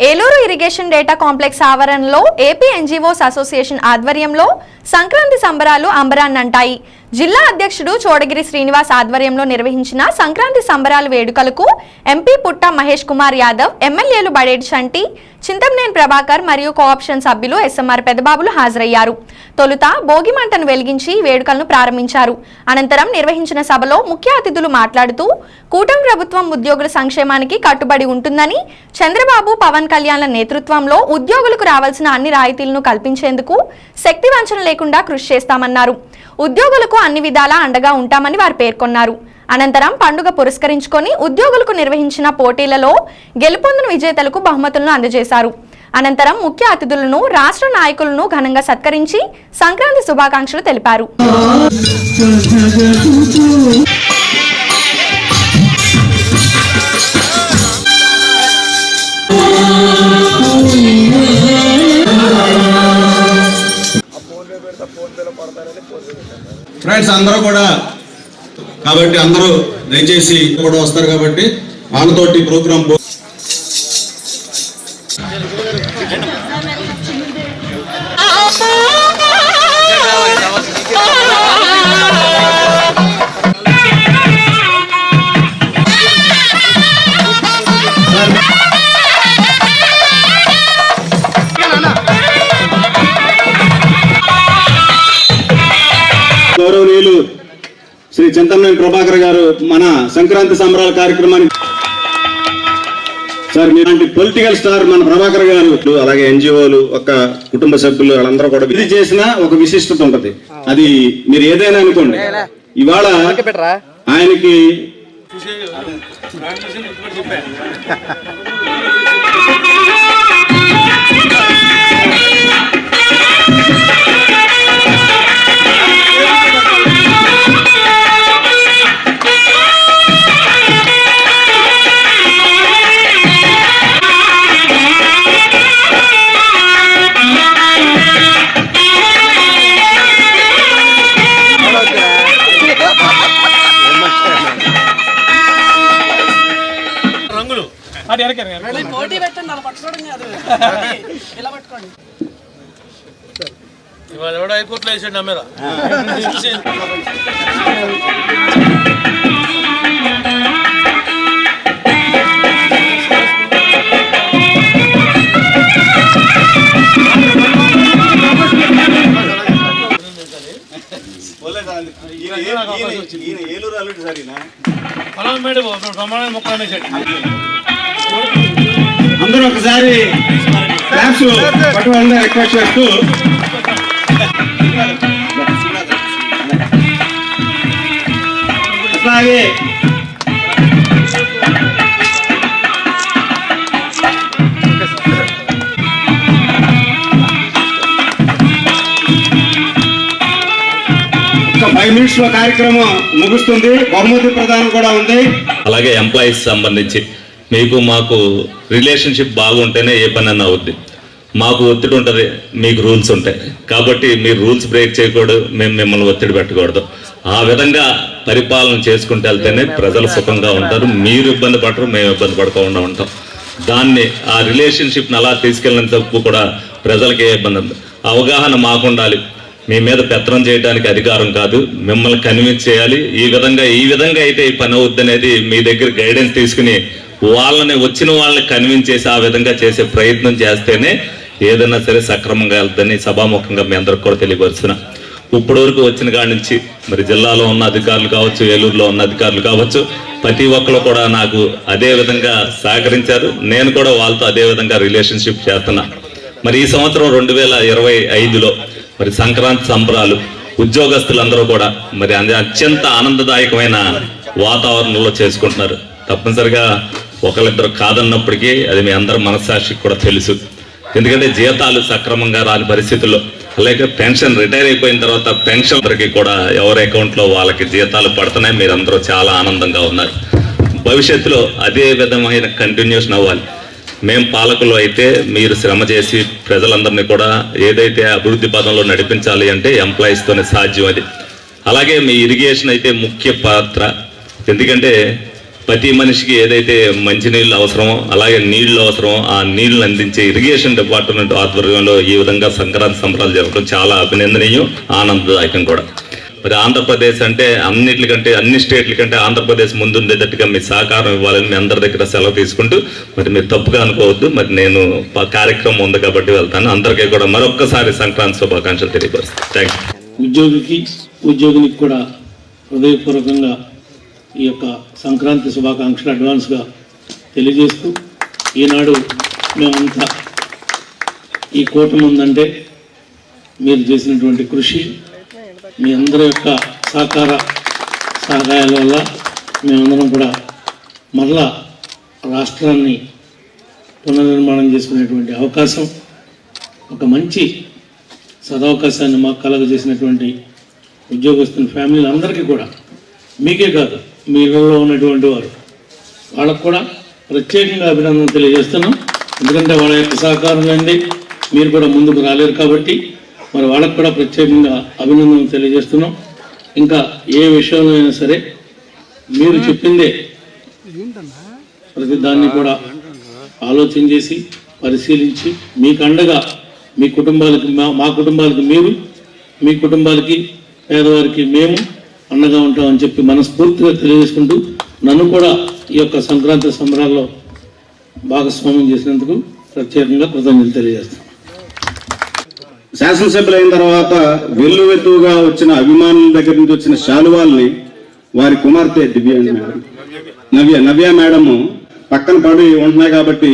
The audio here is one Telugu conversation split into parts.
ఏలూరు ఇరిగేషన్ డేటా కాంప్లెక్స్ ఆవరణలో ఏపీ ఎన్జీఓస్ అసోసియేషన్ ఆధ్వర్యంలో సంక్రాంతి సంబరాలు అంబరాన్నంటాయి. జిల్లా అధ్యక్షుడు చోడగిరి శ్రీనివాస్ ఆధ్వర్యంలో నిర్వహించిన సంక్రాంతి సంబరాల వేడుకలకు ఎంపీ పుట్ట మహేష్ కుమార్ యాదవ్ ఎమ్మెల్యేలు బడేటి శంటి చింతంనేని ప్రభాకర్ మరియు కోఆప్షన్ సభ్యులు ఎస్ఎంఆర్ పెదబాబులు హాజరయ్యారు. తొలుత భోగి మంటను వెలిగించి వేడుకలను ప్రారంభించారు. అనంతరం నిర్వహించిన సభలో ముఖ్య అతిథులు మాట్లాడుతూ కూటమి ప్రభుత్వం ఉద్యోగుల సంక్షేమానికి కట్టుబడి ఉంటుందని చంద్రబాబు పవన్ కళ్యాణ్ల నేతృత్వంలో ఉద్యోగులకు రావాల్సిన అన్ని రాయితీలను కల్పించేందుకు శక్తి వంచన లేకుండా కృషి చేస్తామన్నారు. ఉద్యోగులకు అన్ని విధాలా అండగా ఉంటామని వారు పేర్కొన్నారు. అనంతరం పండుగ పురస్కరించుకొని ఉద్యోగులకు నిర్వహించిన పోటీలలో గెలుపొందిన విజేతలకు బహుమతులను అందజేశారు. అనంతరం ముఖ్య అతిథులను రాష్ట్ర నాయకులను ఘనంగా సత్కరించి సంక్రాంతి శుభాకాంక్షలు తెలిపారు. ఫ్రెండ్స్ అందరూ కూడా కాబట్టి అందరూ దయచేసి కూడా వస్తారు కాబట్టి వాళ్ళతోటి ప్రోగ్రామ్ చింతమనేని ప్రభాకర్ గారు మన సంక్రాంతి సంబరాల కార్యక్రమానికి సార్ మీలాంటి పొలిటికల్ స్టార్ మన ప్రభాకర్ గారు అలాగే ఎన్జిఓలు ఒక కుటుంబ సభ్యులు వాళ్ళందరూ కూడా ఇది చేసిన ఒక విశిష్టత ఉంటది. అది మీరు ఏదైనా అనుకోండి. ఇవాళ ఆయనకి అది వెనక పోటీ పెట్టండి అలా పట్టుకోవడం కాదు. ఇలా పట్టుకోండి. ఇవాళ ఎవడో హైకోర్టులో వేసాడు నా మీద పొలం మీద ప్రమాణం మొక్కలు వేసాడు అందరూ ఒకసారి క్లాప్స్ పట్టుకోవాలని రిక్వెస్ట్ చేస్తూ. అట్లాగే ఫైవ్ మినిట్స్లో కార్యక్రమం ముగుస్తుంది. బహుమతి ప్రదానం కూడా ఉంది. అలాగే ఎంప్లాయీస్ సంబంధించి మీకు మాకు రిలేషన్షిప్ బాగుంటేనే ఏ పని అన్న అవుద్ది. మాకు ఒత్తిడి ఉంటుంది మీకు రూల్స్ ఉంటాయి. కాబట్టి మీరు రూల్స్ బ్రేక్ చేయకూడదు మేము మిమ్మల్ని ఒత్తిడి పెట్టకూడదు. ఆ విధంగా పరిపాలన చేసుకుంటూ వెళ్తేనే ప్రజలు సుఖంగా ఉంటారు. మీరు ఇబ్బంది పడరు మేము ఇబ్బంది పడకుండా ఉంటాం దాన్ని ఆ రిలేషన్షిప్ని అలా తీసుకెళ్ళినంతకు కూడా ప్రజలకి ఏ ఇబ్బంది ఉండదు. అవగాహన మాకుండాలి. మీ మీద పెత్తనం చేయడానికి అధికారం కాదు. మిమ్మల్ని కన్విన్స్ చేయాలి. ఈ విధంగా ఈ విధంగా అయితే ఈ పని అవుద్ది అనేది మీ దగ్గర గైడెన్స్ తీసుకుని వాళ్ళని వచ్చిన వాళ్ళని కన్విన్స్ చేసి ఆ విధంగా చేసే ప్రయత్నం చేస్తేనే ఏదైనా సరే సక్రమంగా వెళ్తుందని సభాముఖంగా మీ అందరికి కూడా తెలియపరుస్తున్నా. ఇప్పటి వరకు వచ్చిన కాడి నుంచి మరి జిల్లాలో ఉన్న అధికారులు కావచ్చు ఏలూరులో ఉన్న అధికారులు కావచ్చు ప్రతి ఒక్కరు కూడా నాకు అదే విధంగా సహకరించారు. నేను కూడా వాళ్ళతో అదే విధంగా రిలేషన్షిప్ చేస్తున్నా. మరి ఈ సంవత్సరం రెండు వేల ఇరవై ఐదులో మరి సంక్రాంతి సంబరాలు ఉద్యోగస్తులందరూ కూడా మరి అది అత్యంత ఆనందదాయకమైన వాతావరణంలో చేసుకుంటున్నారు. తప్పనిసరిగా ఒకరిద్దరు కాదన్నప్పటికీ అది మీ అందరి మనస్సాక్షికి కూడా తెలుసు. ఎందుకంటే జీతాలు సక్రమంగా రాని పరిస్థితుల్లో అలాగే పెన్షన్ రిటైర్ అయిపోయిన తర్వాత పెన్షన్ అందరికీ కూడా ఎవరి అకౌంట్లో వాళ్ళకి జీతాలు పడుతున్నాయి మీరందరూ చాలా ఆనందంగా ఉన్నారు. భవిష్యత్తులో అదే విధమైన కంటిన్యూషన్ అవ్వాలి. మేము పాలకులు అయితే మీరు శ్రమ చేసి ప్రజలందరినీ కూడా ఏదైతే అభివృద్ధి పదంలో నడిపించాలి అంటే ఎంప్లాయీస్తోనే సాధ్యం అది. అలాగే మీ ఇరిగేషన్ అయితే ముఖ్య పాత్ర. ఎందుకంటే ప్రతి మనిషికి ఏదైతే మంచినీళ్ళు అవసరమో అలాగే నీళ్ళు అవసరమో ఆ నీళ్ళను అందించే ఇరిగేషన్ డిపార్ట్మెంట్ ఆధ్వర్యంలో ఈ విధంగా సంక్రాంతి సంబరాలు జరపడం చాలా అభినందనీయం ఆనందదాయకం కూడా. మరి ఆంధ్రప్రదేశ్ అంటే అన్నిటికంటే అన్ని స్టేట్ల కంటే ఆంధ్రప్రదేశ్ ముందుండేటట్టుగా మీ సహకారం ఇవ్వాలని మీ అందరి దగ్గర సెలవు తీసుకుంటూ మరి మీరు తప్పుగా అనుకోవద్దు మరి నేను కార్యక్రమం ఉంది కాబట్టి వెళ్తాను. అందరికీ కూడా మరొక్కసారి సంక్రాంతి శుభాకాంక్షలు తెలియపరుస్తాను. థ్యాంక్ యూ ఉద్యోగికి ఉద్యోగినికి కూడా హృదయపూర్వకంగా ఈ యొక్క సంక్రాంతి శుభాకాంక్షలు అడ్వాన్స్గా తెలియజేస్తూ ఈనాడు మేమంతా ఈ కూటమి ఉందంటే మీరు చేసినటువంటి కృషి మీ అందరి యొక్క సహకార సహాయాల వల్ల మేమందరం కూడా మరలా రాష్ట్రాన్ని పునర్నిర్మాణం చేసుకునేటువంటి అవకాశం ఒక మంచి సదవకాశాన్ని మాకు కలగజేసినటువంటి ఉద్యోగస్తుల ఫ్యామిలీలు అందరికీ కూడా మీకే కాదు మీ ఇళ్ళలో ఉన్నటువంటి వారు. వాళ్ళకు కూడా ప్రత్యేకంగా అభినందన తెలియజేస్తున్నాం. ఎందుకంటే వాళ్ళ యొక్క సహకారం లేనిది మీరు కూడా ముందుకు రాలేరు కాబట్టి మరి వాళ్ళకు కూడా ప్రత్యేకంగా అభినందనలు తెలియజేస్తున్నాం. ఇంకా ఏ విషయంలో అయినా సరే మీరు చెప్పిందే ప్రతి దాన్ని కూడా ఆలోచన చేసి పరిశీలించి మీకు అండగా మీ కుటుంబాలకి మా మా కుటుంబాలకి మీరు మీ కుటుంబాలకి పేదవారికి మేము అండగా ఉంటామని చెప్పి మనస్ఫూర్తిగా తెలియజేసుకుంటూ నన్ను కూడా ఈ యొక్క సంక్రాంతి సంబరాల్లో భాగస్వామ్యం చేసినందుకు ప్రత్యేకంగా కృతజ్ఞతలు తెలియజేస్తాను. శాసనసభ్యులు అయిన తర్వాత వెల్లువెత్తుగా వచ్చిన అభిమానుల దగ్గర నుంచి వచ్చిన శాలువాల్ని వారి కుమార్తె దివ్య మేడం. నవ్య నవ్య మేడము పక్కన పడి ఉంటున్నాయి కాబట్టి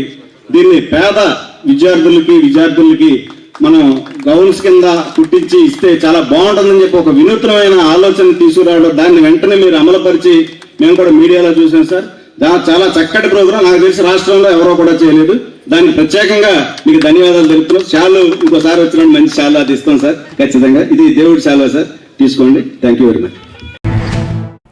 దీన్ని పేద విద్యార్థులకి విద్యార్థులకి మనం గౌన్స్ కింద కుట్టించి ఇస్తే చాలా బాగుంటుందని చెప్పి ఒక వినూత్నమైన ఆలోచన తీసుకురావడం దాన్ని వెంటనే మీరు అమలుపరిచి మేము కూడా మీడియాలో చూసాం సార్. దా చాలా చక్కటి ప్రోగ్రాం. నాకు తెలిసి రాష్ట్రంలో ఎవరో కూడా చేయలేదు. దానికి ప్రత్యేకంగా మీకు ధన్యవాదాలు తెలుపుతున్నాం. చాలు ఇంకోసారి వచ్చినప్పుడు మంచి చాలా అది ఇస్తాం సార్. ఖచ్చితంగా. ఇది దేవుడి చాలా సార్? తీసుకోండి. Thank you very much